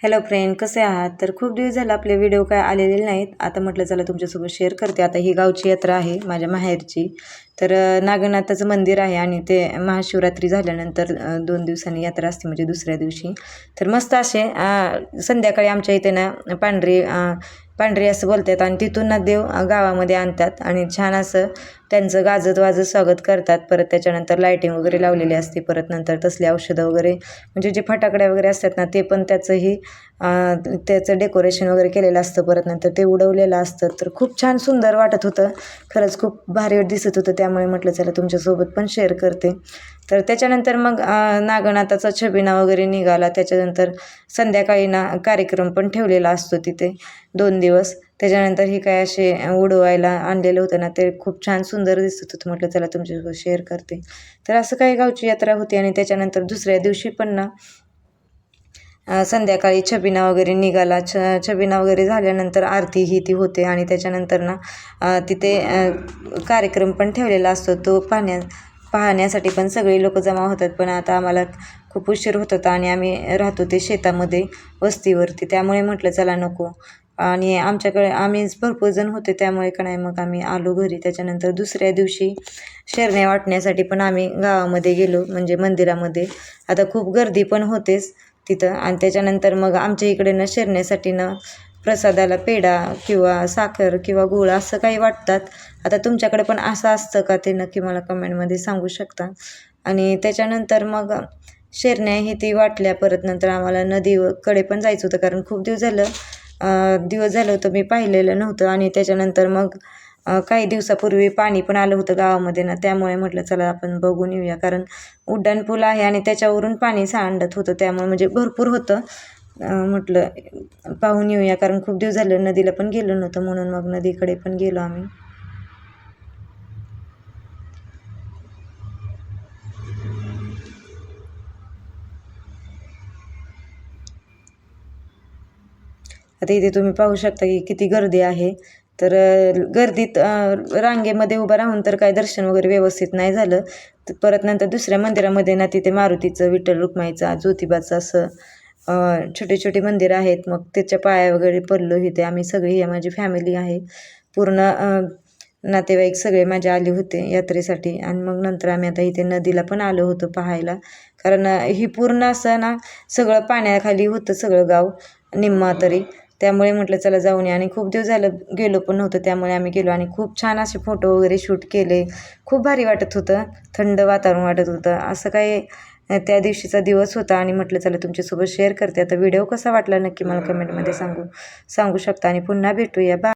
Hello friend कसे आहात? तर खूप दिवस झाला आपले व्हिडिओ काय आलेले नाहीत. आता म्हटलं चला तुमच्यासोबत शेअर करते. आता ही गावची यात्रा आहे माझ्या माहेरची. तर नागनाथाचं मंदिर आहे आणि ते महाशिवरात्री झाल्यानंतर दोन दिवसांनी यात्रा असते म्हणजे दुसऱ्या दिवशी. तर मस्त असे संध्याकाळी आमच्या इथे ना पांढरी पांढरी असं बोलतात आणि तिथून ना देव गावामध्ये आणतात आणि छान असं त्यांचं गाजत वाजत स्वागत करतात. परत त्याच्यानंतर लायटिंग वगैरे लावलेली असते. परत नंतर तसली औषधं वगैरे म्हणजे जे फटाकड्या वगैरे असतात ना ते पण त्याचंही त्याचं डेकोरेशन वगैरे केलेलं असतं. परत नंतर ते उडवलेलं असतं. तर खूप छान सुंदर वाटत होतं. खरंच खूप भारी दिसत होतं. त्यामुळे म्हटलं चला तुमच्यासोबत पण शेअर करते. तर त्याच्यानंतर मग नागनाथाचा छबिना वगैरे निघाला. त्याच्यानंतर संध्याकाळी ना कार्यक्रम पण ठेवलेला असतो तिथे दोन दिवस. त्याच्यानंतर हे काय असे उडवायला आणलेलं होतं ना ते खूप छान सुंदर दिसत होतं. म्हटलं चला तुमच्यासोबत शेअर करते. तर असं काही गावची यात्रा होती आणि त्याच्यानंतर दुसऱ्या दिवशी पण ना संध्याकाळी छबिना वगैरे निघाला. छ छबिना वगैरे झाल्यानंतर आरती ही ती होते आणि त्याच्यानंतर ना तिथे कार्यक्रम पण ठेवलेला असतो. तो पाहण्या पाहण्यासाठी पण सगळे लोक जमा होतात पण आता आम्हाला खूप उशीर होत होता आणि आम्ही राहतो ते शेतामध्ये वस्तीवरती. त्यामुळे म्हटलं चला नको. आणि आमच्याकडे आम्हीच भरपूर जण होते त्यामुळे का नाही मग आम्ही आलो घरी. त्याच्यानंतर दुसऱ्या दिवशी शेरण्या वाटण्यासाठी पण आम्ही गावामध्ये गेलो म्हणजे मंदिरामध्ये. आता खूप गर्दी पण होतेच तिथं. आणि त्याच्यानंतर मग आमच्या इकडे ना शेरण्यासाठी ना प्रसादाला पेढा किंवा साखर किंवा गुळ असं काही वाटतात. आता तुमच्याकडे पण असं असतं का ते नक्की मला कमेंटमध्ये सांगू शकता? आणि त्याच्यानंतर मग शेरण्या हे ती वाटल्या परत नंतर आम्हाला नदीकडे पण जायचं होतं कारण खूप दिवस झालं दिवस झालं होतं मी पाहिलेलं नव्हतं. आणि त्याच्यानंतर मग काही दिवसापूर्वी पाणी पण आलं होतं गावामध्ये ना त्यामुळे म्हटलं चला आपण बघून येऊया. कारण उड्डाणपूल आहे आणि त्याच्यावरून पाणी सांडत होतं त्यामुळे म्हणजे भरपूर होतं. म्हटलं पाहून येऊया कारण खूप दिवस झालं नदीला पण गेलो नव्हतं म्हणून मग नदीकडे पण गेलो आम्ही. आता इथे तुम्ही पाहू शकता की किती गर्दी आहे. तर गर्दीत रांगेमध्ये उभं राहून तर काय दर्शन वगैरे व्यवस्थित नाही झालं. तर परत नंतर दुसऱ्या मंदिरामध्ये ना तिथे मारुतीचं विठ्ठल रुक्माईचा ज्योतिबाचं असं छोटे छोटे मंदिर आहेत. मग त्याच्या पाया वगैरे पडलो इथे. आम्ही सगळी माझी फॅमिली आहे. पूर्ण नातेवाईक सगळे माझे आले होते यात्रेसाठी. आणि मग नंतर आम्ही आता इथे नदीला पण आलो होतो पाहायला. कारण ही पूर्ण असं ना सगळं पाण्याखाली होतं सगळं गाव निम्मा तरी. त्यामुळे म्हटलं चला जाऊन या. आणि खूप दिवस झालं गेलो पण नव्हतं त्यामुळे आम्ही गेलो. आणि खूप छान असे फोटो वगैरे शूट केले. खूप भारी वाटत होतं. थंड वातावरण वाटत होतं. असं काही त्या दिवशीचा दिवस होता आणि म्हटलं चला तुमच्यासोबत शेअर करते. आता व्हिडिओ कसा वाटला नक्की मला कमेंटमध्ये सांगू सांगू शकता आणि पुन्हा भेटूया. बा